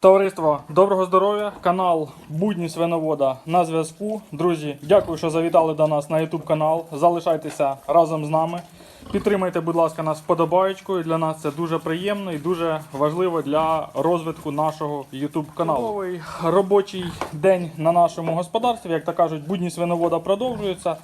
Товариство, доброго здоров'я! Канал Будні свиновода на зв'язку. Друзі, дякую, що завітали до нас на YouTube канал. Залишайтеся разом з нами. Підтримайте, будь ласка, нас вподобаєчкою. Для нас це дуже приємно і дуже важливо для розвитку нашого YouTube каналу. Новий робочий день на нашому господарстві, як то кажуть, будні свиновода продовжуються.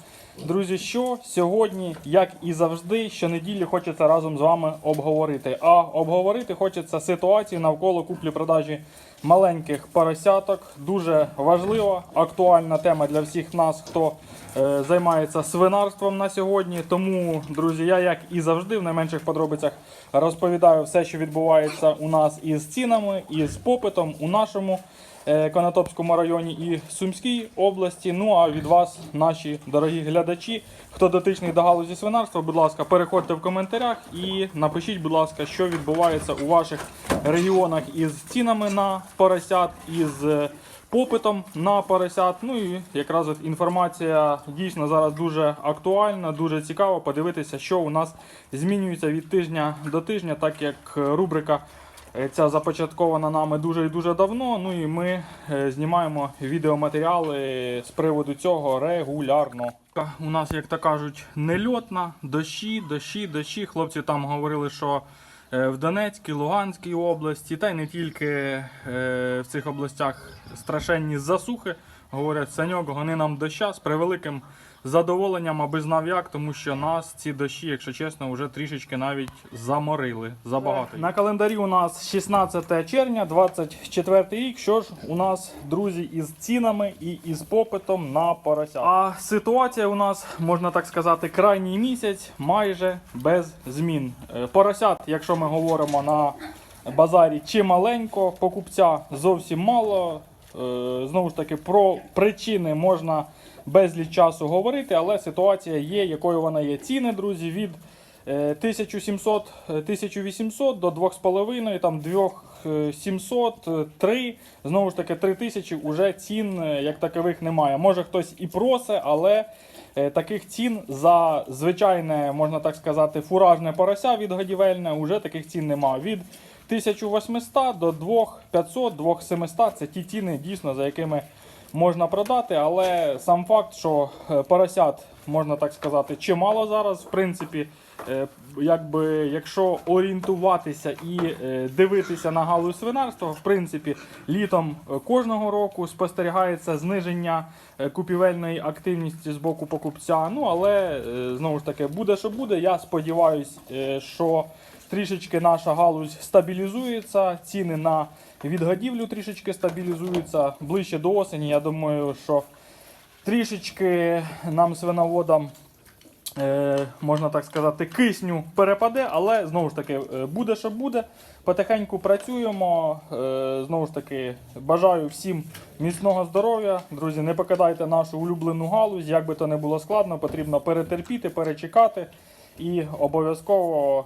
Друзі, що сьогодні, як і завжди, щонеділі хочеться разом з вами обговорити. А обговорити хочеться ситуацію навколо куплі-продажі маленьких поросяток. Дуже важлива, актуальна тема для всіх нас, хто е, займається свинарством на сьогодні. Тому, друзі, я як і завжди в найменших подробицях розповідаю все, що відбувається у нас із цінами, і з попитом у нашому Конотопському районі і Сумській області. Ну а від вас, наші дорогі глядачі, хто дотичний до галузі свинарства, будь ласка, переходьте в коментарях і напишіть, будь ласка, що відбувається у ваших регіонах із цінами на поросят, із е, попитом на поросят. Ну і якраз от інформація дійсно зараз дуже актуальна, дуже цікаво подивитися, що у нас змінюється від тижня до тижня, так як рубрика. Е, Ця започаткована нами дуже і дуже давно. Ну і ми е, знімаємо відеоматеріали з приводу цього регулярно. У нас, як то кажуть, нельотна, дощі, дощі, дощі. Хлопці там говорили, що е, в Донецькій, Луганській області, та й не тільки в цих областях страшенні засухи. Говорять, Саньок, гони нам доща з превеликим задоволенням, аби знав як, тому що нас ці дощі, якщо чесно, вже трішечки навіть заморили забагато. На календарі у нас 16 червня, 24 рік. Що ж у нас, друзі, із цінами і із попитом на поросят. А ситуація у нас, можна так сказати, крайній місяць майже без змін. Е, Поросят, якщо ми говоримо на базарі, чи маленько, покупця зовсім мало. Е, Знову ж таки, про причини можна безліч часу говорити, але ситуація є, якою вона є. Ціни, друзі, від е, 1700, е, 1800 до 2,5, там 2700, е, 3, знову ж таки 3000 уже цін е, як такових немає. Може хтось і просить, але е, таких цін за звичайне, можна так сказати, фуражне порося відгодівельне, уже таких цін немає. Від 1800 до 2500, 2700 це ті ціни дійсно, за якими можна продати, але сам факт, що е, поросят, можна так сказати, чимало зараз, в принципі, е, якби, якщо орієнтуватися і е, дивитися на галузь свинарства, в принципі, літом кожного року спостерігається зниження купівельної активності з боку покупця. Ну, але знову ж таки, буде що буде. Я сподіваюся, що трішечки наша галузь стабілізується, ціни на відгодівлю трішечки стабілізуються ближче до осені. Я думаю, що трішечки нам свиноводам. Е, можна так сказати, кисню перепаде, але знову ж таки е, буде, що буде. Потихеньку працюємо. Е, знову ж таки, бажаю всім міцного здоров'я. Друзі, не покидайте нашу улюблену галузь. Як би то не було складно, потрібно перетерпіти, перечекати і обов'язково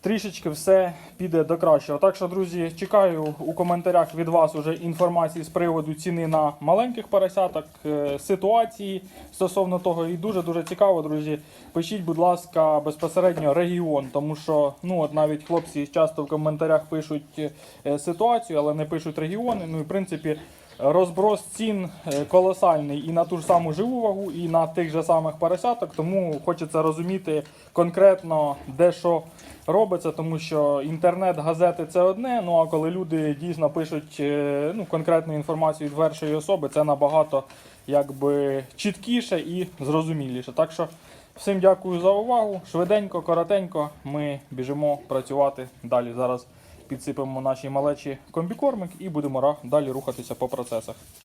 трішечки все піде до кращого. Так що, друзі, чекаю у коментарях від вас уже інформації з приводу ціни на маленьких поросяток, е, ситуації стосовно того. І дуже дуже цікаво, друзі. Пишіть, будь ласка, безпосередньо регіон, тому що ну от навіть хлопці часто в коментарях пишуть е, ситуацію, але не пишуть регіони. Ну і в принципі. Розброс цін е, колосальний і на ту ж саму живу вагу, і на тих же самих поросяток, тому хочеться розуміти конкретно, де що робиться, тому що інтернет, газети це одне. Ну а коли люди дійсно пишуть е, ну, конкретну інформацію від першої особи, це набагато якби чіткіше і зрозуміліше. Так що всім дякую за увагу. Швиденько, коротенько, ми біжимо працювати далі. Зараз підсипемо наші малечі комбікормик і будемо далі рухатися по процесах.